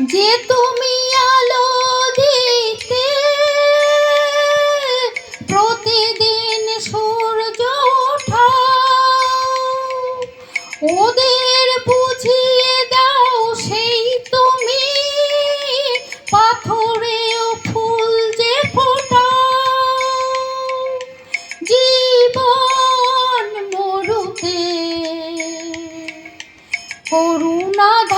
যে তুমি আলো দিতে, প্রতিদিন সূর্য ওঠাও। ওদের বুঝিয়ে দাও সেই তুমি, পাথরেও ফুল যে ফোটাও। জীবন মরুতে, করুণা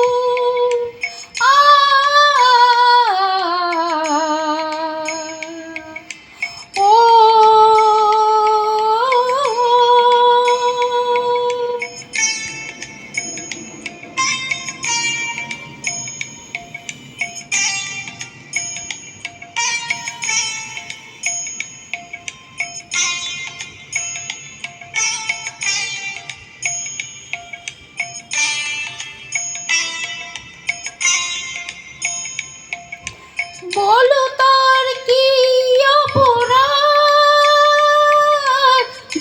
বলো তার কি অপরাধ?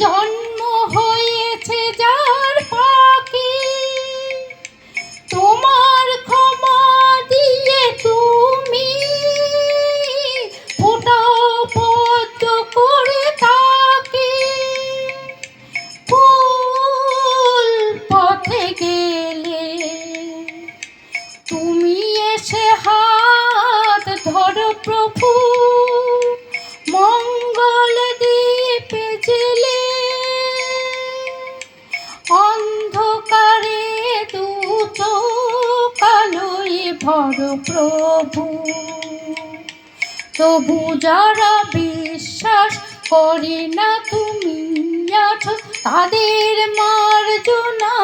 জন্ম হয়েছে যার পাখি। তোমার ক্ষমা দিয়ে তুমি ফোটাও পদ্ম করে তাকে অন্ধকারে দু প্রভু। তবু যারা বিশ্বাস করে না তুমি আছো তাদের মার্জনা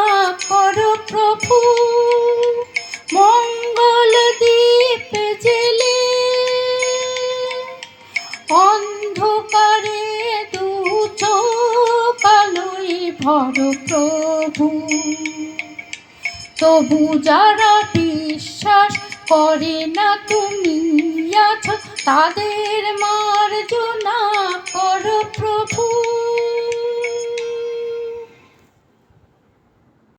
ভর প্রভু। তবু যারা বিশ্বাস করে না তুমি আছো তাদের মার্জনা কর।